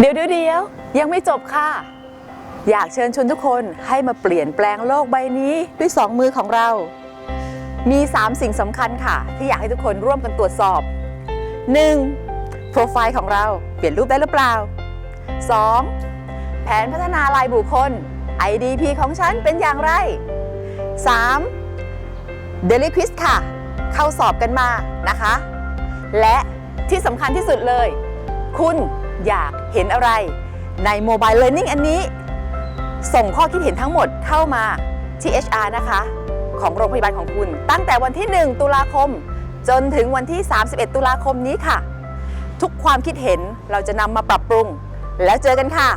เดี๋ยวเดี๋ยวยังไม่จบค่ะ อยากเชิญชวนทุกคนให้มาเปลี่ยนแปลงโลกใบนี้ด้วยสองมือของเรา มี 3 สิ่งสำคัญค่ะ ที่อยากให้ทุกคนร่วมกันตรวจสอบ 1. โปรไฟล์ของเราเปลี่ยนรูปได้หรือเปล่า 2. แผนพัฒนาลายบุคคล IDP ของฉันเป็นอย่างไร 3. Daily Quiz ค่ะ เข้าสอบกันมานะคะ และที่สำคัญที่สุดเลย คุณ อยากเห็นอะไรใน Mobile Learning อันนี้ ส่งข้อคิดเห็นทั้งหมดเข้ามาที่ HR นะคะ ของโรงพยาบาลของคุณ ตั้งแต่วันที่ 1 ตุลาคม จนถึงวันที่ 31 ตุลาคมนี้ค่ะ ทุกความคิดเห็นเราจะนำมาปรับปรุง แล้วเจอกันค่ะ